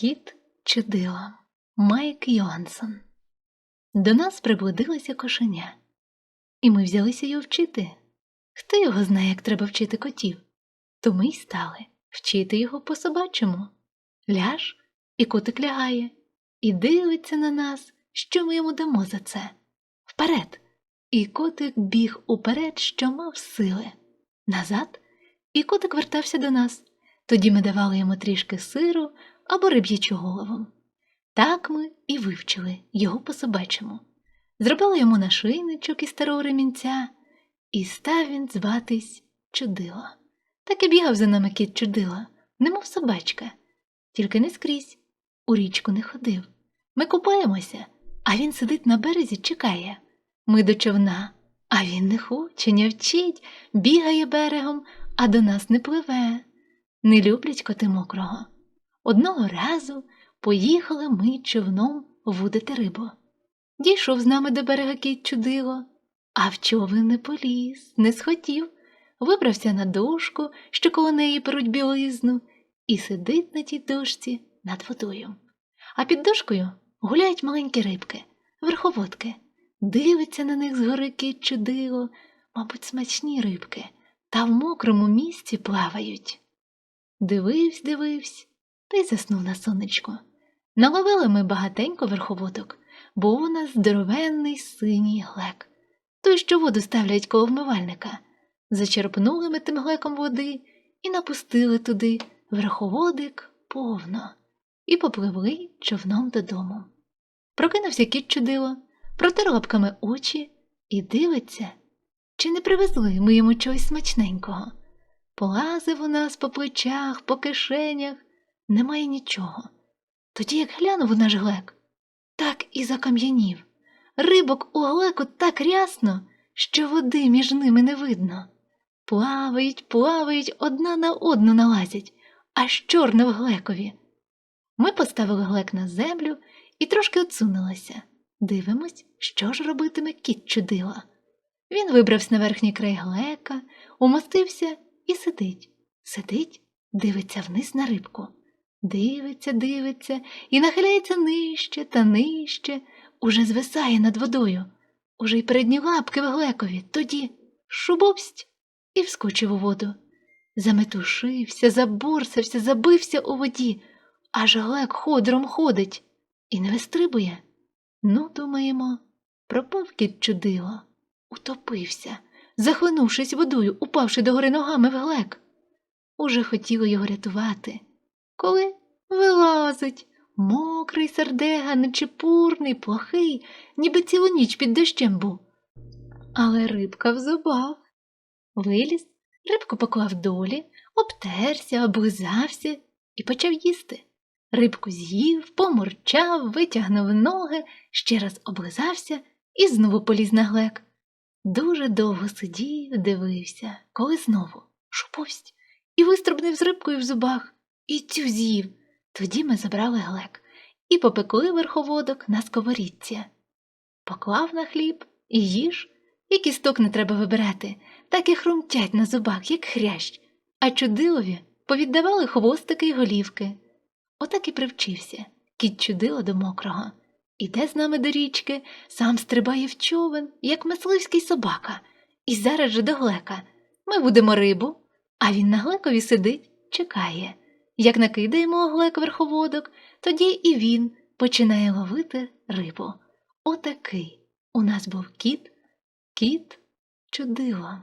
Кіт чудило Майк Йонсон. До нас приблудилося кошеня, і ми взялися його вчити. Хто його знає, як треба вчити котів? То ми й стали вчити його по собачому. Ляж, і котик лягає, і дивиться на нас, що ми йому дамо за це. Вперед. І котик біг уперед, що мав сили. Назад, і котик вертався до нас. Тоді ми давали йому трішки сиру або риб'ячу голову. Так ми і вивчили його по собачому. Зробили йому нашийничок із старого ремінця, і став він зватись Чудило. Так і бігав за нами кіт чудило, немов собачка, тільки не скрізь, у річку не ходив. Ми купаємося, а він сидить на березі, чекає. Ми до човна, а він не хоче, не вчить, бігає берегом, а до нас не пливе. Не люблять коти мокрого. Одного разу поїхали ми човном вудити рибу. Дійшов з нами до берега кіт чудило, а в човен не поліз, не схотів, вибрався на дошку, що коло неї перуть білизну, і сидить на тій дошці над водою. А під дошкою гуляють маленькі рибки, верховодки. Дивиться на них згори кіт чудило, мабуть, смачні рибки, та в мокрому місці плавають. Дививсь, дививсь, та й заснув на сонечку. Наловили ми багатенько верховодок, бо у нас здоровенний синій глек, той, що воду ставлять коло вмивальника. Зачерпнули ми тим глеком води і напустили туди верховодик повно, і попливли човном додому. Прокинувся кіт чудило, протер лапками очі і дивиться, чи не привезли ми йому чогось смачненького. Полазив у нас по плечах, по кишенях, немає нічого. Тоді, як глянув наш глек, так і закам'янів. Рибок у глеку так рясно, що води між ними не видно. Плавають, плавають, одна на одну налазять, аж чорне в глекові. Ми поставили глек на землю і трошки отсунулися. Дивимось, що ж робитиме кіт чудила. Він вибрався на верхній край глека, умостився і сидить. Сидить, дивиться вниз на рибку. Дивиться, дивиться і нахиляється нижче та нижче, уже звисає над водою, уже й передні лапки в глекові, тоді шубовсть і вскочив у воду. Заметушився, заборсався, забився у воді, аж глек ходром ходить і не вистрибує. Ну, думаємо, пропав кіт чудило, утопився, захлинувшись водою, упавши догори ногами в глек. Уже хотіло його рятувати. Коли вилазить, мокрий сердега, нечепурний, плохий, ніби цілу ніч під дощем був. Але рибка в зубах. Виліз, рибку поклав долі, обтерся, облизався і почав їсти. Рибку з'їв, помурчав, витягнув ноги, ще раз облизався і знову поліз на глек. Дуже довго сидів, дивився, коли знову шуповсть і вистрибнув з рибкою в зубах, і цю з'їв. Тоді ми забрали глек і попекли верховодок на сковорідці. Поклав на хліб і їж, і кісток не треба вибирати, так і хрумтять на зубах, як хрящ, а чудилові повіддавали хвостики й голівки. Отак і привчився, кіт чудило до мокрого. Іде з нами до річки, сам стрибає в човен, як мисливський собака, і зараз же до глека. Ми будемо рибу, а він на глекові сидить, чекає. Як накидаємо оглек верховодок, тоді і він починає ловити рибу. Отакий у нас був кіт, кіт чудило.